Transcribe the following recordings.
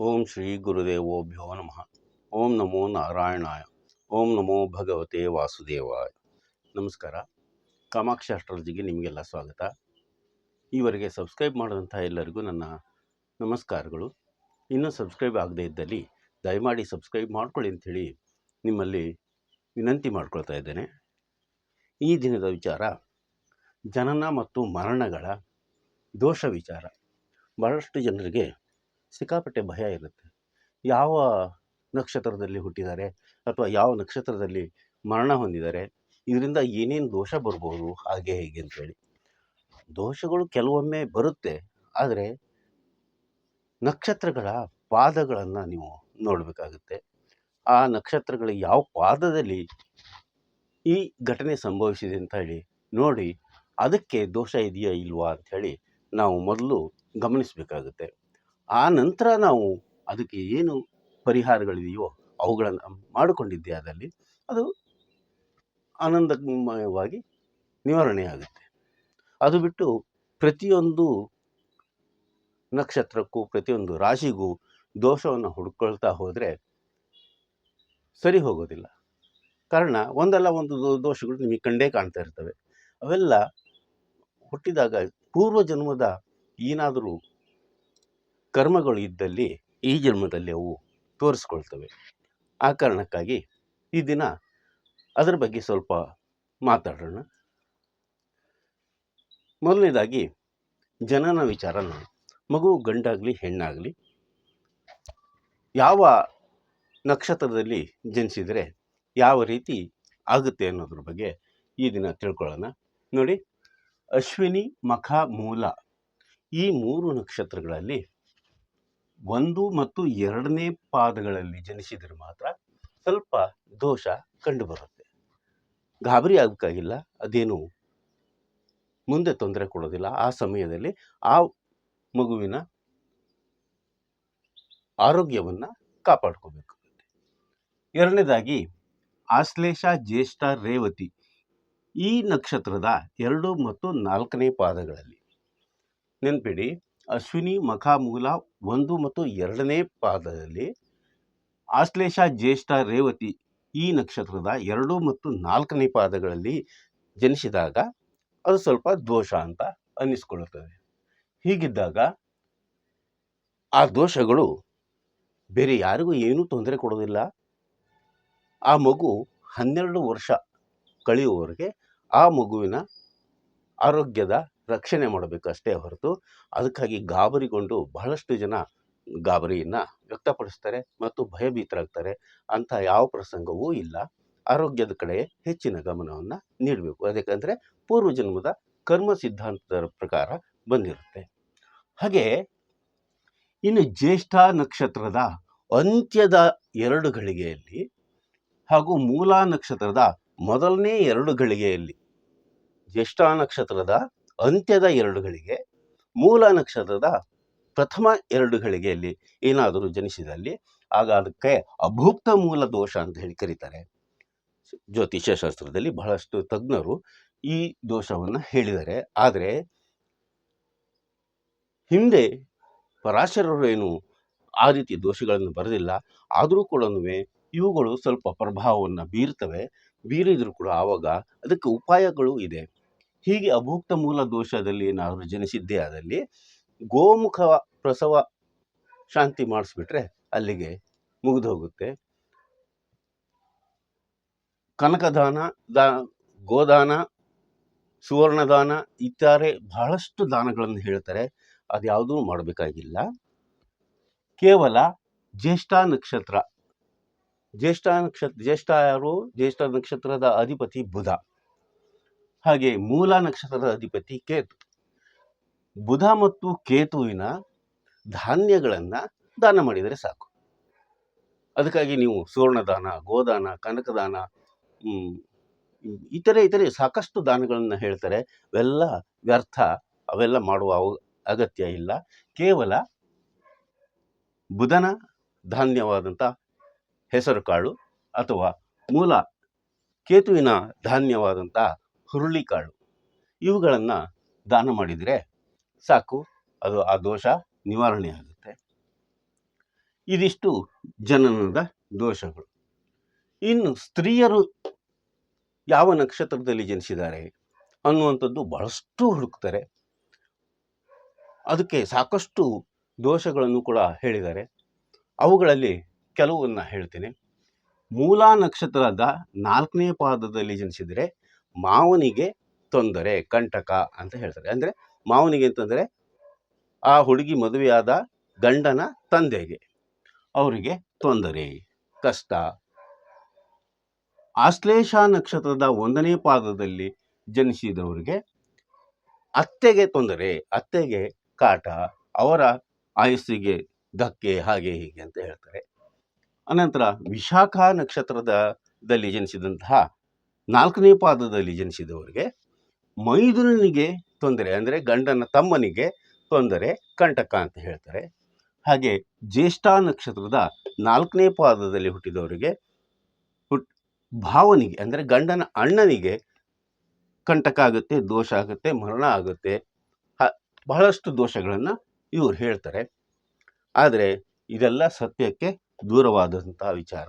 ಓಂ ಶ್ರೀ ಗುರುದೇವೋಭ್ಯೋ ನಮಃ. ಓಂ ನಮೋ ನಾರಾಯಣಾಯ. ಓಂ ನಮೋ ಭಗವತೆ ವಾಸುದೇವಾಯ. ನಮಸ್ಕಾರ. ಕಾಮಾಕ್ಷಿ ಅಸ್ಟ್ರಾಲಜಿಗೆ ನಿಮಗೆಲ್ಲ ಸ್ವಾಗತ. ಈವರೆಗೆ ಸಬ್ಸ್ಕ್ರೈಬ್ ಮಾಡಿದಂಥ ಎಲ್ಲರಿಗೂ ನನ್ನ ನಮಸ್ಕಾರಗಳು. ಇನ್ನೂ ಸಬ್ಸ್ಕ್ರೈಬ್ ಆಗದೇ ಇದ್ದಲ್ಲಿ ದಯಮಾಡಿ ಸಬ್ಸ್ಕ್ರೈಬ್ ಮಾಡ್ಕೊಳ್ಳಿ ಅಂಥೇಳಿ ನಿಮ್ಮಲ್ಲಿ ವಿನಂತಿ ಮಾಡ್ಕೊಳ್ತಾ ಇದ್ದೇನೆ. ಈ ದಿನದ ವಿಚಾರ ಜನನ ಮತ್ತು ಮರಣಗಳ ದೋಷ ವಿಚಾರ. ಬಹಳಷ್ಟು ಜನರಿಗೆ ಸಿಕ್ಕಾಪಟ್ಟೆ ಭಯ ಇರುತ್ತೆ. ಯಾವ ನಕ್ಷತ್ರದಲ್ಲಿ ಹುಟ್ಟಿದ್ದಾರೆ ಅಥವಾ ಯಾವ ನಕ್ಷತ್ರದಲ್ಲಿ ಮರಣ ಹೊಂದಿದ್ದಾರೆ, ಇದರಿಂದ ಏನೇನು ದೋಷ ಬರ್ಬೋದು, ಹಾಗೆ ಹೀಗೆ ಅಂತೇಳಿ ದೋಷಗಳು ಕೆಲವೊಮ್ಮೆ ಬರುತ್ತೆ, ಆದರೆ ನಕ್ಷತ್ರಗಳ ಪಾದಗಳನ್ನು ನೀವು ನೋಡಬೇಕಾಗುತ್ತೆ. ಆ ನಕ್ಷತ್ರಗಳ ಯಾವ ಪಾದದಲ್ಲಿ ಈ ಘಟನೆ ಸಂಭವಿಸಿದೆ ಅಂತ ಹೇಳಿ ನೋಡಿ, ಅದಕ್ಕೆ ದೋಷ ಇದೆಯಾ ಇಲ್ವಾ ಅಂಥೇಳಿ ನಾವು ಮೊದಲು ಗಮನಿಸಬೇಕಾಗುತ್ತೆ. ಆ ನಂತರ ನಾವು ಅದಕ್ಕೆ ಏನು ಪರಿಹಾರಗಳಿದೆಯೋ ಅವುಗಳನ್ನು ಮಾಡಿಕೊಂಡಿದ್ದೆ ಅದಲ್ಲಿ ಅದು ಆನಂದಮಯವಾಗಿ ನಿವಾರಣೆ ಆಗುತ್ತೆ. ಅದು ಬಿಟ್ಟು ಪ್ರತಿಯೊಂದು ನಕ್ಷತ್ರಕ್ಕೂ, ಪ್ರತಿಯೊಂದು ರಾಶಿಗೂ ದೋಷವನ್ನು ಹುಡ್ಕೊಳ್ತಾ ಹೋದರೆ ಸರಿ ಹೋಗೋದಿಲ್ಲ. ಕಾರಣ ಒಂದಲ್ಲ ಒಂದು ದೋಷಗಳು ನಿಮಗೆ ಕಂಡೇ ಕಾಣ್ತಾ ಇರ್ತವೆ. ಅವೆಲ್ಲ ಹುಟ್ಟಿದಾಗ ಪೂರ್ವ ಜನ್ಮದ ಏನಾದರೂ ಕರ್ಮಗಳು ಇದ್ದಲ್ಲಿ ಈ ಜನ್ಮದಲ್ಲಿ ಅವು ತೋರಿಸ್ಕೊಳ್ತವೆ. ಆ ಕಾರಣಕ್ಕಾಗಿ ಈ ದಿನ ಅದರ ಬಗ್ಗೆ ಸ್ವಲ್ಪ ಮಾತಾಡೋಣ. ಮೊದಲನೇದಾಗಿ ಜನನ ವಿಚಾರ ಮಗು ಗಂಡಾಗಲಿ, ಹೆಣ್ಣಾಗಲಿ, ಯಾವ ನಕ್ಷತ್ರದಲ್ಲಿ ಜನಿಸಿದರೆ ಯಾವ ರೀತಿ ಆಗುತ್ತೆ ಅನ್ನೋದ್ರ ಬಗ್ಗೆ ಈ ದಿನ ತಿಳ್ಕೊಳ್ಳೋಣ. ನೋಡಿ, ಅಶ್ವಿನಿ ಮಖ ಮೂಲ ಈ ಮೂರು ನಕ್ಷತ್ರಗಳಲ್ಲಿ ಒಂದು ಮತ್ತು ಎರಡನೇ ಪಾದಗಳಲ್ಲಿ ಜನಿಸಿದರೆ ಮಾತ್ರ ಸ್ವಲ್ಪ ದೋಷ ಕಂಡುಬರುತ್ತೆ. ಗಾಬರಿ ಆಗಬೇಕಾಗಿಲ್ಲ, ಅದೇನು ಮುಂದೆ ತೊಂದರೆ ಕೊಡೋದಿಲ್ಲ. ಆ ಸಮಯದಲ್ಲಿ ಆ ಮಗುವಿನ ಆರೋಗ್ಯವನ್ನು ಕಾಪಾಡ್ಕೋಬೇಕು. ಎರಡನೇದಾಗಿ, ಆಶ್ಲೇಷ ಜ್ಯೇಷ್ಠ ರೇವತಿ ಈ ನಕ್ಷತ್ರದ ಎರಡು ಮತ್ತು ನಾಲ್ಕನೇ ಪಾದಗಳಲ್ಲಿ ನೆನ್ಪಿಡಿ ಅಶ್ವಿನಿ ಮಖ ಮೂಲ ಒಂದು ಮತ್ತು ಎರಡನೇ ಪಾದದಲ್ಲಿ ಆಶ್ಲೇಷ ಜ್ಯೇಷ್ಠ ರೇವತಿ ಈ ನಕ್ಷತ್ರದ ಎರಡು ಮತ್ತು ನಾಲ್ಕನೇ ಪಾದಗಳಲ್ಲಿ ಜನಿಸಿದಾಗ ಅದು ಸ್ವಲ್ಪ ದೋಷ ಅಂತ ಅನ್ನಿಸ್ಕೊಳ್ಳುತ್ತದೆ. ಹೀಗಿದ್ದಾಗ ಆ ದೋಷಗಳು ಬೇರೆ ಯಾರಿಗೂ ಏನೂ ತೊಂದರೆ ಕೊಡೋದಿಲ್ಲ. ಆ ಮಗು ಹನ್ನೆರಡು ವರ್ಷ ಕಳೆಯುವವರೆಗೆ ಆ ಮಗುವಿನ ಆರೋಗ್ಯದ ರಕ್ಷಣೆ ಮಾಡಬೇಕು ಅಷ್ಟೇ ಹೊರತು ಅದಕ್ಕಾಗಿ ಗಾಬರಿಗೊಂಡು ಬಹಳಷ್ಟು ಜನ ಗಾಬರಿಯನ್ನು ವ್ಯಕ್ತಪಡಿಸ್ತಾರೆ ಮತ್ತು ಭಯಭೀತರಾಗ್ತಾರೆ. ಅಂತ ಯಾವ ಪ್ರಸಂಗವೂ ಇಲ್ಲ. ಆರೋಗ್ಯದ ಕಡೆ ಹೆಚ್ಚಿನ ಗಮನವನ್ನು ನೀಡಬೇಕು. ಅದಕ್ಕಂದರೆ ಪೂರ್ವಜನ್ಮದ ಕರ್ಮ ಸಿದ್ಧಾಂತದ ಪ್ರಕಾರ ಬಂದಿರುತ್ತೆ. ಹಾಗೆ ಇನ್ನು ಜ್ಯೇಷ್ಠ ನಕ್ಷತ್ರದ ಅಂತ್ಯದ ಎರಡು ಗಳಿಗೆಯಲ್ಲಿ ಹಾಗೂ ಮೂಲ ನಕ್ಷತ್ರದ ಮೊದಲನೇ ಎರಡು ಗಳಿಗೆಯಲ್ಲಿ ಜ್ಯೇಷ್ಠ ನಕ್ಷತ್ರದ ಅಂತ್ಯದ ಎರಡು ಗಳಿಗೆ ಮೂಲ ನಕ್ಷತ್ರದ ಪ್ರಥಮ ಎರಡು ಗಳಿಗೆಯಲ್ಲಿ ಏನಾದರೂ ಜನಿಸಿದಲ್ಲಿ, ಆಗ ಅದಕ್ಕೆ ಅಭೂಕ್ತ ಮೂಲ ದೋಷ ಅಂತ ಹೇಳಿ ಕರೀತಾರೆ. ಜ್ಯೋತಿಷ್ಯ ಶಾಸ್ತ್ರದಲ್ಲಿ ಬಹಳಷ್ಟು ತಜ್ಞರು ಈ ದೋಷವನ್ನು ಹೇಳಿದ್ದಾರೆ. ಆದರೆ, ಹಿಂದೆ ಪರಾಶರರು ಏನು ಆ ರೀತಿ ದೋಷಗಳನ್ನು ಬರೆದಿಲ್ಲ. ಆದರೂ ಕೂಡ ಇವುಗಳು ಸ್ವಲ್ಪ ಪ್ರಭಾವವನ್ನು ಬೀರ್ತವೆ. ಬೀರಿದರೂ ಕೂಡ ಆವಾಗ ಅದಕ್ಕೆ ಉಪಾಯಗಳು ಇದೆ. ಹೀಗೆ ಅಭೂಕ್ತ ಮೂಲ ದೋಷದಲ್ಲಿ ಏನಾದರೂ ಜನಿಸಿದ್ದೇ ಆದಲ್ಲಿ ಗೋಮುಖ ಪ್ರಸವ ಶಾಂತಿ ಮಾಡಿಸ್ಬಿಟ್ರೆ ಅಲ್ಲಿಗೆ ಮುಗಿದು ಹೋಗುತ್ತೆ ಕನಕದಾನ, ದಾ, ಗೋದಾನ, ಸುವರ್ಣದಾನ ಇತ್ಯಾದಿ ಬಹಳಷ್ಟು ದಾನಗಳನ್ನು ಹೇಳ್ತಾರೆ. ಅದ್ಯಾವುದೂ ಮಾಡಬೇಕಾಗಿಲ್ಲ. ಕೇವಲ ಜ್ಯೇಷ್ಠ ನಕ್ಷತ್ರ. ಜ್ಯೇಷ್ಠ ನಕ್ಷತ್ರ ಜ್ಯೇಷ್ಠ ಯಾರು? ಜ್ಯೇಷ್ಠ ನಕ್ಷತ್ರದ ಅಧಿಪತಿ ಬುಧ. ಹಾಗೆ ಮೂಲ ನಕ್ಷತ್ರದ ಅಧಿಪತಿ ಕೇತು. ಬುಧ ಮತ್ತು ಕೇತುವಿನ ಧಾನ್ಯಗಳನ್ನು ದಾನ ಮಾಡಿದರೆ ಸಾಕು. ಅದಕ್ಕಾಗಿ ನೀವು ಸುವರ್ಣದಾನ ಗೋದಾನ ಕನಕದಾನ ಇತರೆ ಇತರೆ ಸಾಕಷ್ಟು ದಾನಗಳನ್ನು ಹೇಳ್ತಾರೆ. ಅವೆಲ್ಲ ವ್ಯರ್ಥ, ಅವೆಲ್ಲ ಮಾಡುವ ಅಗತ್ಯ ಇಲ್ಲ. ಕೇವಲ ಬುಧನ ಧಾನ್ಯವಾದಂಥ ಹೆಸರು ಕಾಳು ಅಥವಾ ಮೂಲ ಕೇತುವಿನ ಧಾನ್ಯವಾದಂಥ ಹುರುಳಿಕಾಳು. ಇವುಗಳನ್ನು ದಾನ ಮಾಡಿದರೆ ಸಾಕು, ಅದು ಆ ದೋಷ ನಿವಾರಣೆ ಆಗುತ್ತೆ. ಇದಿಷ್ಟು ಜನನದ ದೋಷಗಳು. ಇನ್ನು ಸ್ತ್ರೀಯರು ಯಾವ ನಕ್ಷತ್ರದಲ್ಲಿ ಜನಿಸಿದ್ದಾರೆ ಅನ್ನುವಂಥದ್ದು ಬಹಳಷ್ಟು ಹುಡುಕ್ತಾರೆ. ಅದಕ್ಕೆ ಸಾಕಷ್ಟು ದೋಷಗಳನ್ನು ಕೂಡ ಹೇಳಿದ್ದಾರೆ. ಅವುಗಳಲ್ಲಿ ಕೆಲವನ್ನ ಹೇಳ್ತೇನೆ. ಮೂಲ ನಕ್ಷತ್ರದ ನಾಲ್ಕನೇ ಪಾದದಲ್ಲಿ ಜನಿಸಿದರೆ ಮಾವನಿಗೆ ತೊಂದರೆ, ಕಂಟಕ ಅಂತ ಹೇಳ್ತಾರೆ. ಅಂದರೆ ಮಾವನಿಗೆ ಅಂತಂದರೆ ಆ ಹುಡುಗಿ ಮದುವೆಯಾದ ಗಂಡನ ತಂದೆಗೆ ಅವರಿಗೆ ತೊಂದರೆ, ಕಷ್ಟ. ಆಶ್ಲೇಷ ನಕ್ಷತ್ರದ ಒಂದನೇ ಪಾದದಲ್ಲಿ ಜನಿಸಿದವರಿಗೆ ಅತ್ತೆಗೆ ತೊಂದರೆ, ಅತ್ತೆಗೆ ಕಾಟ, ಅವರ ಆಯಸ್ಸಿಗೆ ಧಕ್ಕೆ, ಹಾಗೆ ಹೀಗೆ ಅಂತ ಹೇಳ್ತಾರೆ. ಅನಂತರ ವಿಶಾಖ ನಕ್ಷತ್ರದ ದಲ್ಲಿ ಜನಿಸಿದಂತಹ ನಾಲ್ಕನೇ ಪಾದದಲ್ಲಿ ಜನಿಸಿದವರಿಗೆ ಮೈದುನನಿಗೆ ತೊಂದರೆ, ಅಂದರೆ ಗಂಡನ ತಮ್ಮನಿಗೆ ತೊಂದರೆ, ಕಂಟಕ ಅಂತ ಹೇಳ್ತಾರೆ. ಹಾಗೆ ಜ್ಯೇಷ್ಠ ನಕ್ಷತ್ರದ ನಾಲ್ಕನೇ ಪಾದದಲ್ಲಿ ಹುಟ್ಟಿದವರಿಗೆ ಹುಟ್, ಭಾವನಿಗೆ, ಅಂದರೆ ಗಂಡನ ಅಣ್ಣನಿಗೆ ಕಂಟಕ ಆಗುತ್ತೆ, ದೋಷ ಆಗುತ್ತೆ, ಮರಣ ಆಗುತ್ತೆ. ಬಹಳಷ್ಟು ದೋಷಗಳನ್ನು ಇವರು ಹೇಳ್ತಾರೆ. ಆದರೆ ಇದೆಲ್ಲ ಸತ್ಯಕ್ಕೆ ದೂರವಾದಂಥ ವಿಚಾರ.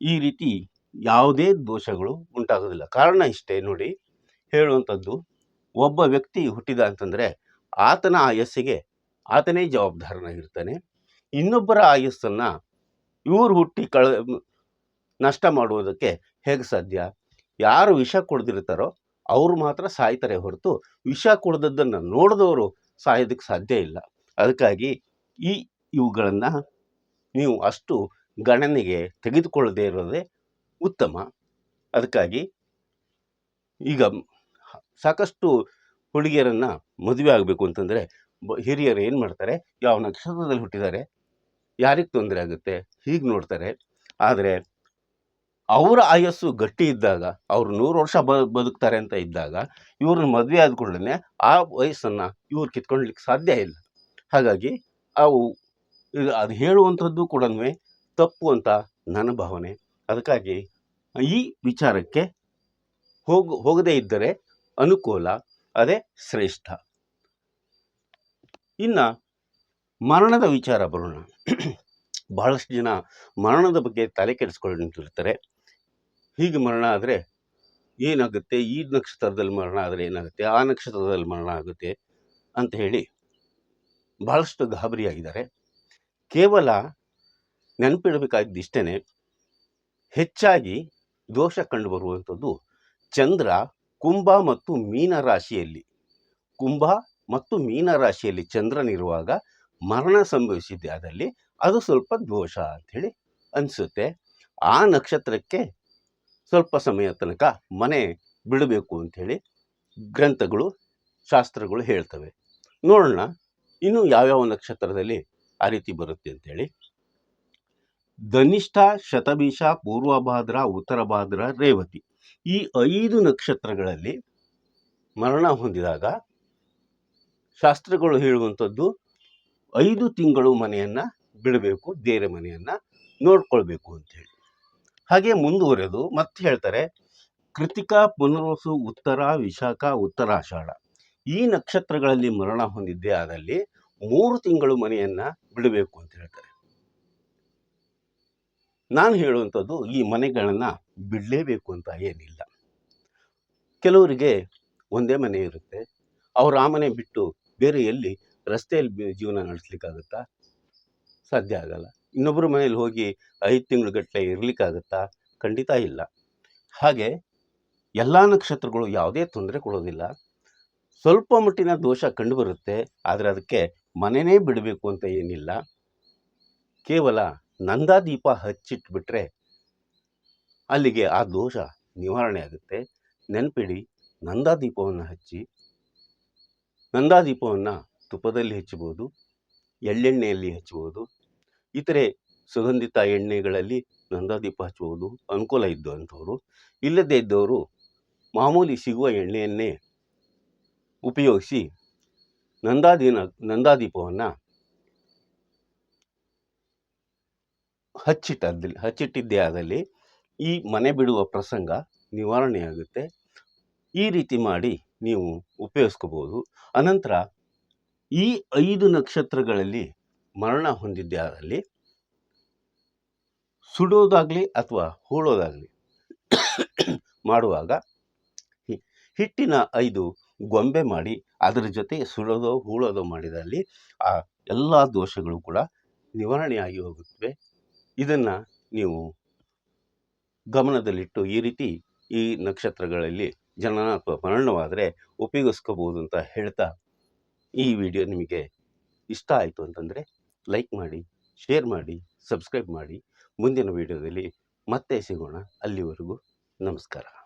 ಈ ರೀತಿ ಯಾವುದೇ ದೋಷಗಳು ಉಂಟಾಗೋದಿಲ್ಲ ಕಾರಣ ಇಷ್ಟೇ ನೋಡಿ, ಹೇಳುವಂಥದ್ದು, ಒಬ್ಬ ವ್ಯಕ್ತಿ ಹುಟ್ಟಿದ ಅಂತಂದರೆ ಆತನ ಆಯಸ್ಸಿಗೆ ಆತನೇ ಜವಾಬ್ದಾರನಾಗಿರ್ತಾನೆ ಇನ್ನೊಬ್ಬರ ಆಯಸ್ಸನ್ನು ಇವರು ಹುಟ್ಟಿ ಕಳ, ನಷ್ಟ ಮಾಡುವುದಕ್ಕೆ ಹೇಗೆ ಸಾಧ್ಯ? ಯಾರು ವಿಷ ಕುಡ್ದಿರ್ತಾರೋ ಅವರು ಮಾತ್ರ ಸಾಯ್ತಾರೆ ಹೊರತು ವಿಷ ಕುಡ್ದದ್ದನ್ನು ನೋಡಿದವರು ಸಾಯೋದಕ್ಕೆ ಸಾಧ್ಯ ಇಲ್ಲ. ಅದಕ್ಕಾಗಿ ಈ ಇವುಗಳನ್ನು ನೀವು ಅಷ್ಟು ಗಣನೆಗೆ ತೆಗೆದುಕೊಳ್ಳದೇ ಇರೋದೇ ಉತ್ತಮ. ಅದಕ್ಕಾಗಿ ಈಗ ಸಾಕಷ್ಟು ಹುಡುಗಿಯರನ್ನು ಮದುವೆ ಆಗಬೇಕು ಅಂತಂದರೆ ಬ ಹಿರಿಯರು ಏನು ಮಾಡ್ತಾರೆ ಯಾವ ನಕ್ಷತ್ರದಲ್ಲಿ ಹುಟ್ಟಿದ್ದಾರೆ, ಯಾರಿಗೆ ತೊಂದರೆ ಆಗುತ್ತೆ, ಹೀಗೆ ನೋಡ್ತಾರೆ. ಆದರೆ ಅವರ ಆಯಸ್ಸು ಗಟ್ಟಿ ಇದ್ದಾಗ, ಅವರು ನೂರು ವರ್ಷ ಬ ಬದುಕ್ತಾರೆ ಅಂತ ಇದ್ದಾಗ, ಇವ್ರನ್ನ ಮದುವೆ ಆದ ಕೂಡಲೇ ಆ ವಯಸ್ಸನ್ನು ಇವ್ರು ಕಿತ್ಕೊಳ್ಳಿಕ್ಕೆ ಸಾಧ್ಯ ಇಲ್ಲ. ಹಾಗಾಗಿ ಅವು ಇದು ಅದು ಹೇಳುವಂಥದ್ದು ಕೂಡ ತಪ್ಪು ಅಂತ ನನ್ನ ಭಾವನೆ. ಅದಕ್ಕಾಗಿ ಈ ವಿಚಾರಕ್ಕೆ ಹೋಗು, ಹೋಗದೇ ಇದ್ದರೆ ಅನುಕೂಲ, ಅದೇ ಶ್ರೇಷ್ಠ. ಇನ್ನು ಮರಣದ ವಿಚಾರ ಬರೋಣ. ಬಹಳಷ್ಟು ಜನ ಮರಣದ ಬಗ್ಗೆ ತಲೆ ಕೆಡಿಸ್ಕೊಂಡಿರ್ತಾರೆ ಹೀಗೆ ಮರಣ ಆದರೆ ಏನಾಗುತ್ತೆ? ಈ ನಕ್ಷತ್ರದಲ್ಲಿ ಮರಣ ಆದರೆ ಏನಾಗುತ್ತೆ? ಆ ನಕ್ಷತ್ರದಲ್ಲಿ ಮರಣ ಆಗುತ್ತೆ ಅಂತ ಹೇಳಿ ಬಹಳಷ್ಟು ಗಾಬರಿಯಾಗಿದ್ದಾರೆ. ಕೇವಲ ನೆನಪಿಡಬೇಕಾಗಿದ್ದು ಇಷ್ಟೇ ಹೆಚ್ಚಾಗಿ ದೋಷ ಕಂಡುಬರುವಂಥದ್ದು ಚಂದ್ರ, ಕುಂಭ ಮತ್ತು ಮೀನ ರಾಶಿಯಲ್ಲಿ. ಕುಂಭ ಮತ್ತು ಮೀನ ರಾಶಿಯಲ್ಲಿ ಚಂದ್ರನಿರುವಾಗ ಮರಣ ಸಂಭವಿಸಿದ್ದೆ ಆದಲ್ಲಿ ಅದು ಸ್ವಲ್ಪ ದೋಷ ಅಂಥೇಳಿ ಅನಿಸುತ್ತೆ. ಆ ನಕ್ಷತ್ರಕ್ಕೆ ಸ್ವಲ್ಪ ಸಮಯ ತನಕ ಮನೆ ಬಿಡಬೇಕು ಅಂಥೇಳಿ ಗ್ರಂಥಗಳು, ಶಾಸ್ತ್ರಗಳು ಹೇಳ್ತವೆ. ನೋಡೋಣ, ಇನ್ನು ಯಾವ್ಯಾವ ನಕ್ಷತ್ರದಲ್ಲಿ ಆ ರೀತಿ ಬರುತ್ತೆ ಅಂತೇಳಿ ಧನಿಷ್ಠ ಶತಬೀಷ ಪೂರ್ವಭಾದ್ರ ಉತ್ತರಭಾದ್ರ ರೇವತಿ. ಈ ಐದು ನಕ್ಷತ್ರಗಳಲ್ಲಿ ಮರಣ ಹೊಂದಿದಾಗ ಶಾಸ್ತ್ರಗಳು ಹೇಳುವಂಥದ್ದು ಐದು ತಿಂಗಳು ಮನೆಯನ್ನು ಬಿಡಬೇಕು ಬೇರೆ ಮನೆಯನ್ನು ನೋಡ್ಕೊಳ್ಬೇಕು ಅಂತೇಳಿ ಹಾಗೆ ಮುಂದುವರೆದು ಮತ್ತೆ ಹೇಳ್ತಾರೆ, ಕೃತಿಕಾ, ಪುನರ್ವಸು, ಉತ್ತರ, ವಿಶಾಖ, ಉತ್ತರಾಷಾಢ. ಈ ನಕ್ಷತ್ರಗಳಲ್ಲಿ ಮರಣ ಹೊಂದಿದ್ದೇ ಆದಲ್ಲಿ ಮೂರು ತಿಂಗಳು ಮನೆಯನ್ನು ಬಿಡಬೇಕು ಅಂತ ಹೇಳ್ತಾರೆ. ನಾನು ಹೇಳುವಂಥದ್ದು ಈ ಮನೆಗಳನ್ನು ಬಿಡಲೇಬೇಕು ಅಂತ ಏನಿಲ್ಲ. ಕೆಲವರಿಗೆ ಒಂದೇ ಮನೆ ಇರುತ್ತೆ. ಅವರು ಆ ಮನೆ ಬಿಟ್ಟು ಬೇರೆ ಎಲ್ಲಿ ರಸ್ತೆಯಲ್ಲಿ ಜೀವನ ನಡೆಸ್ಲಿಕ್ಕಾಗುತ್ತಾ? ಸಾಧ್ಯ ಆಗಲ್ಲ. ಇನ್ನೊಬ್ಬರ ಮನೆಯಲ್ಲಿ ಹೋಗಿ ಐದು ತಿಂಗಳು ಗಟ್ಟಲೆ ಇರಲಿಕ್ಕಾಗುತ್ತಾ? ಖಂಡಿತ ಇಲ್ಲ. ಹಾಗೆ ಎಲ್ಲ ನಕ್ಷತ್ರಗಳು ಯಾವುದೇ ತೊಂದರೆ ಕೊಡೋದಿಲ್ಲ. ಸ್ವಲ್ಪ ಮಟ್ಟಿನ ದೋಷ ಕಂಡುಬರುತ್ತೆ. ಆದರೆ ಅದಕ್ಕೆ ಮನೆಯೇ ಬಿಡಬೇಕು ಅಂತ ಏನಿಲ್ಲ. ಕೇವಲ ನಂದಾದೀಪ ಹಚ್ಚಿಟ್ಬಿಟ್ರೆ ಅಲ್ಲಿಗೆ ಆ ದೋಷ ನಿವಾರಣೆ ಆಗುತ್ತೆ. ನೆನಪಿಡಿ ನಂದಾದೀಪವನ್ನು ಹಚ್ಚಿ ನಂದಾದೀಪವನ್ನು ತುಪ್ಪದಲ್ಲಿ ಹಚ್ಚಬಹುದು ಎಳ್ಳೆಣ್ಣೆಯಲ್ಲಿ ಹಚ್ಚಬಹುದು ಇತರೆ ಸುಗಂಧಿತ ಎಣ್ಣೆಗಳಲ್ಲಿ ನಂದಾದೀಪ ಹಚ್ಚಬಹುದು ಅನುಕೂಲ ಇದ್ದಂಥವ್ರು ಇಲ್ಲದೇ ಇದ್ದವರು ಮಾಮೂಲಿ ಸಿಗುವ ಎಣ್ಣೆಯನ್ನೇ ಉಪಯೋಗಿಸಿ ನಂದಾದೀನ ನಂದಾದೀಪವನ್ನು ಹಚ್ಚಿಟ್ಟಲ್ಲಿ ಹಚ್ಚಿಟ್ಟಿದ್ದೇ ಆದಲ್ಲಿ ಈ ಮನೆ ಬಿಡುವ ಪ್ರಸಂಗ ನಿವಾರಣೆಯಾಗುತ್ತೆ ಈ ರೀತಿ ಮಾಡಿ ನೀವು ಉಪಯೋಗಿಸ್ಕೋಬೋದು. ಅನಂತರ ಈ ಐದು ನಕ್ಷತ್ರಗಳಲ್ಲಿ ಮರಣ ಹೊಂದಿದ್ದೇ ಆದಲ್ಲಿ ಸುಡೋದಾಗಲಿ ಅಥವಾ ಹೂಳೋದಾಗಲಿ ಮಾಡುವಾಗ ಹಿಟ್ಟಿನ ಐದು ಗೊಂಬೆ ಮಾಡಿ ಅದರ ಜೊತೆ ಸುಡೋದೋ, ಹೂಳೋದೋ ಮಾಡಿದಲ್ಲಿ ಆ ಎಲ್ಲ ದೋಷಗಳು ಕೂಡ ನಿವಾರಣೆಯಾಗಿ ಹೋಗುತ್ತವೆ. ಇದನ್ನು ನೀವು ಗಮನದಲ್ಲಿಟ್ಟು ಈ ರೀತಿ ಈ ನಕ್ಷತ್ರಗಳಲ್ಲಿ ಜನನ ಅಥವಾ ಮರಣವಾದರೆ ಉಪಯೋಗಿಸ್ಕೋಬೋದು ಅಂತ ಹೇಳ್ತಾ ಈ ವಿಡಿಯೋ ನಿಮಗೆ ಇಷ್ಟ ಆಯಿತು ಅಂತಂದರೆ ಲೈಕ್ ಮಾಡಿ, ಶೇರ್ ಮಾಡಿ, ಸಬ್ಸ್ಕ್ರೈಬ್ ಮಾಡಿ. ಮುಂದಿನ ವಿಡಿಯೋದಲ್ಲಿ ಮತ್ತೆ ಸಿಗೋಣ. ಅಲ್ಲಿವರೆಗೂ ನಮಸ್ಕಾರ.